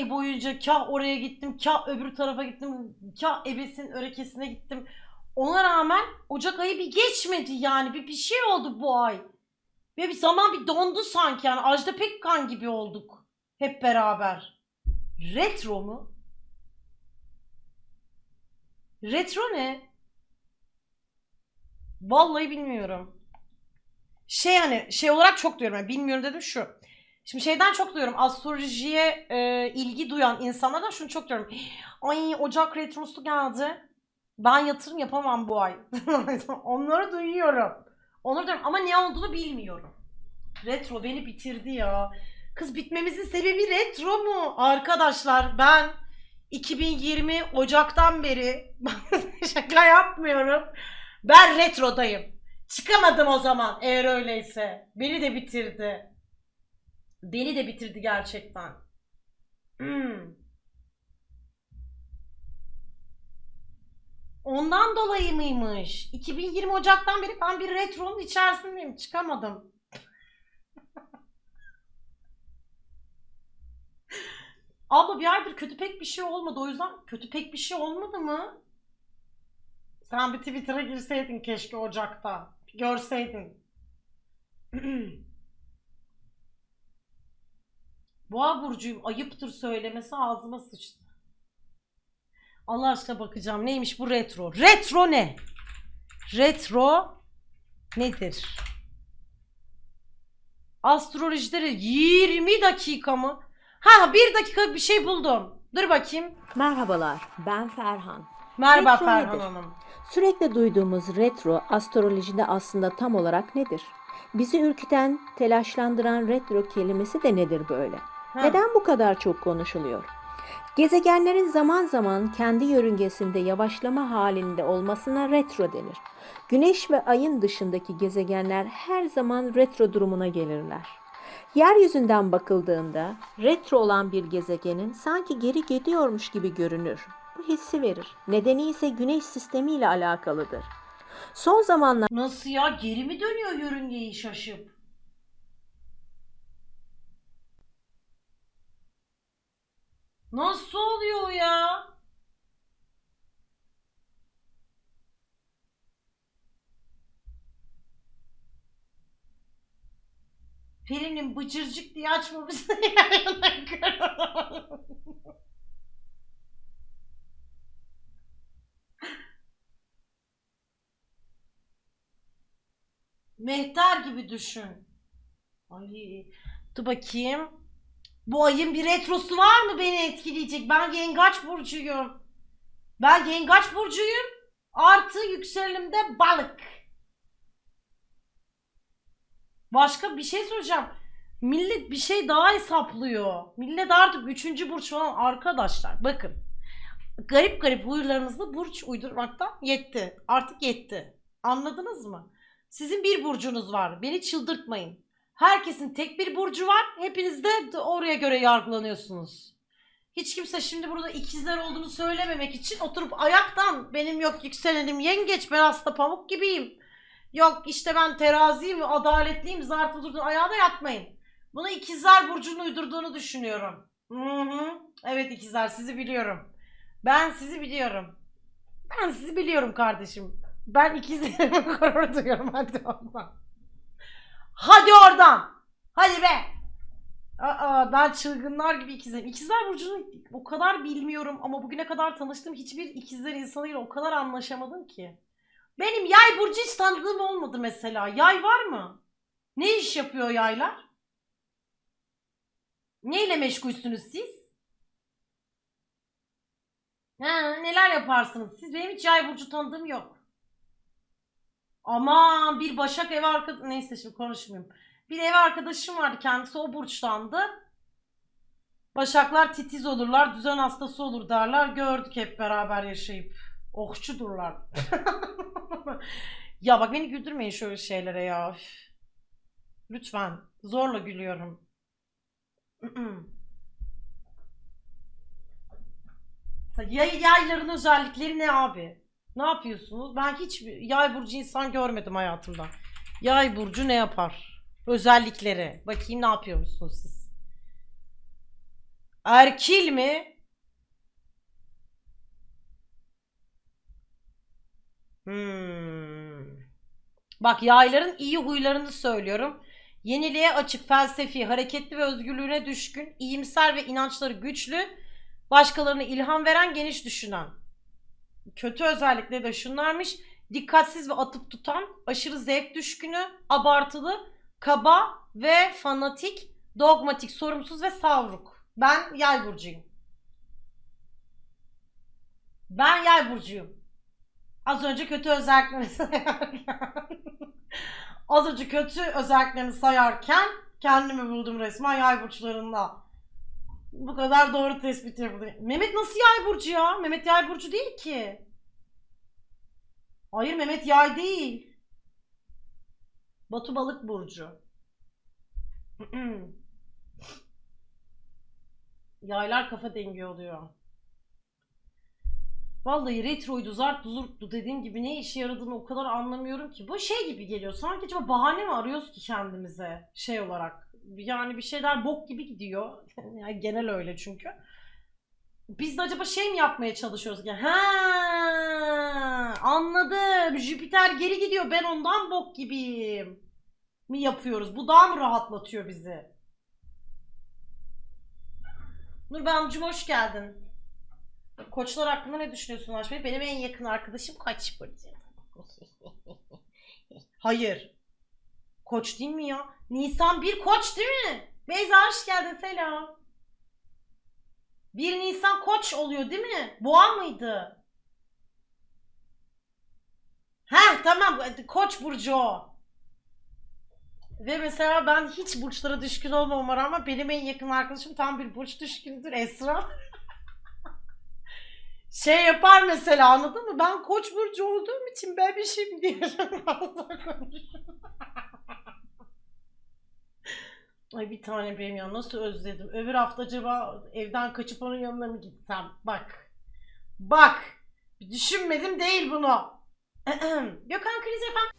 boyunca kah oraya gittim, kah öbür tarafa gittim, kah ebesin örekesine gittim. Ona rağmen Ocak ayı bir geçmedi yani. Bir, bir şey oldu bu ay. Ve bir zaman bir dondu sanki yani. Ajda Pekkan gibi olduk. Hep beraber. Retro mu? Retro ne? Vallahi bilmiyorum. Şey hani şey olarak çok diyorum. Yani bilmiyorum dedim şu. Şimdi şeyden çok duyuyorum. Astrolojiye e, ilgi duyan insanlardan şunu çok diyorum. Ay Ocak retrosu geldi. Ben yatırım yapamam bu ay. Onları duyuyorum. Onları diyorum ama ne olduğunu bilmiyorum. Retro beni bitirdi ya. Kız bitmemizin sebebi retro mu? Arkadaşlar ben 2020 Ocak'tan beri şaka yapmıyorum. Ben retrodayım. Çıkamadım o zaman eğer öyleyse. Beni de bitirdi. Beni de bitirdi gerçekten. Hmm. Ondan dolayı mıymış? 2020 Ocak'tan beri ben bir retronun içerisindeyim. Çıkamadım. Abla bir aydır kötü pek bir şey olmadı. O yüzden kötü pek bir şey olmadı mı? Sen bir Twitter'a girseydin keşke Ocak'ta. Görseydin. Boğa burcuyum. Ayıptır söylemesi ağzıma sıçtı. Allah aşkına bakacağım. Neymiş bu retro? Retro ne? Retro nedir? Astrolojide 20 dakika mı? Ha bir dakika bir şey buldum. Dur bakayım. Merhabalar, ben Ferhan. Merhaba Retro Ferhan nedir? Hanım. Sürekli duyduğumuz retro astrolojide aslında tam olarak nedir? Bizi ürküten, telaşlandıran retro kelimesi de nedir böyle? Ha. Neden bu kadar çok konuşuluyor? Gezegenlerin zaman zaman kendi yörüngesinde yavaşlama halinde olmasına retro denir. Güneş ve ayın dışındaki gezegenler her zaman retro durumuna gelirler. Yeryüzünden bakıldığında retro olan bir gezegenin sanki geri gidiyormuş gibi görünür. Bu hissi verir. Nedeni ise güneş sistemi ile alakalıdır. Son zamanlarda Nasıl ya? Geri mi dönüyor yörüngeyi şaşıp? Nasıl oluyor ya? Peri'nin bıcırcık diye açmamışsın yayına kırılır. Mehter gibi düşün. Ay, dur bakayım. Bu ayın bir retrosu var mı beni etkileyecek? Ben yengaç burcuyum. Ben yengaç burcuyum. Artı yükselimde balık. Başka bir şey soracağım. Millet bir şey daha hesaplıyor. Millet artık üçüncü burç falan arkadaşlar. Bakın. Garip garip huylarınızla burç uydurmaktan yetti. Artık yetti. Anladınız mı? Sizin bir burcunuz var. Beni çıldırtmayın. Herkesin tek bir burcu var. Hepiniz de oraya göre yargılanıyorsunuz. Hiç kimse şimdi burada ikizler olduğunu söylememek için oturup ayaktan benim yok yükselenim yengeç ben hasta pamuk gibiyim. Yok işte ben teraziyim adaletliyim zartı zurtun ayağına yatmayın. Buna ikizler burcunun uydurduğunu düşünüyorum. Hı hı. Evet ikizler sizi biliyorum. Ben sizi biliyorum. Ben sizi biliyorum kardeşim. Ben ikizlerime gurur duyuyorum. Hadi oradan. Hadi oradan. Hadi be. Aa, ben çılgınlar gibi ikizlerim. İkizler Burcu'nu o kadar bilmiyorum ama bugüne kadar tanıştığım hiçbir ikizler insanıyla o kadar anlaşamadım ki. Benim yay burcu hiç tanıdığım olmadı mesela. Yay var mı? Ne iş yapıyor yaylar? Neyle meşgulsünüz siz? Ha, neler yaparsınız siz? Benim hiç yay burcu tanıdığım yok. Aman bir Başak ev arkadaş neyse şimdi konuşmayayım. Bir ev arkadaşım vardı kendisi o burçtandı. Başaklar titiz olurlar, düzen hastası olur derler. Gördük hep beraber yaşayıp. Okçudurlar. ya bak beni güldürmeyin şöyle şeylere ya. Lütfen. Zorla gülüyorum. Yay, yayların özellikleri ne abi? Ne yapıyorsunuz? Ben hiç yay burcu insan görmedim hayatımda. Yay burcu ne yapar? Özellikleri. Bakayım ne yapıyormuşsunuz siz? Erkil mi? Hmm. Bak yayların iyi huylarını söylüyorum. Yeniliğe açık, felsefi, hareketli ve özgürlüğüne düşkün, iyimser ve inançları güçlü, başkalarına ilham veren, geniş düşünen. Kötü özellikleri de şunlarmış. Dikkatsiz ve atıp tutan, aşırı zevk düşkünü, abartılı, kaba ve fanatik, dogmatik, sorumsuz ve savruk. Ben yay burcuyum. Ben yay burcuyum. Az önce kötü özelliklerini sayarken Az önce kötü özelliklerini sayarken kendimi buldum resmen yay burçlarında. Bu kadar doğru tespit yapıldı. Mehmet nasıl yay burcu ya? Mehmet yay burcu değil ki. Hayır Mehmet yay değil. Batu balık burcu. Yaylar kafa dengi oluyor. Vallahi retroydu, zarttu, zurttu dediğim gibi ne işe yaradığını o kadar anlamıyorum ki. Bu şey gibi geliyor. Sanki acaba bahane mi arıyoruz ki kendimize şey olarak? Yani bir şeyler bok gibi gidiyor. yani genel öyle çünkü. Biz de acaba şey mi yapmaya çalışıyoruz? Yani, ha anladım. Jüpiter geri gidiyor. Ben ondan bok gibiyim. Mi yapıyoruz? Bu daha mı rahatlatıyor bizi? Nur Ben'cim hoş geldin. Koçlar hakkında ne düşünüyorsun Ulaş Bey? Benim en yakın arkadaşım Koç burcu. Hayır. Koç değil mi ya? Nisan bir koç değil mi? Beyza hoş geldin selam. 1 Nisan koç oluyor değil mi? Boğa mıydı? Heh tamam koç burcu o. Ve mesela ben hiç burçlara düşkün olmama rağmen benim en yakın arkadaşım tam bir burç düşkünüdür Esra. şey yapar mesela anladın mı? Ben koç burcu olduğum için bebişim diyorum. Ay bir tane benim ya nasıl özledim. Öbür hafta acaba evden kaçıp onun yanına mı gitsem? Bak. Bak. Düşünmedim değil bunu. Gökhan Kriz efendim.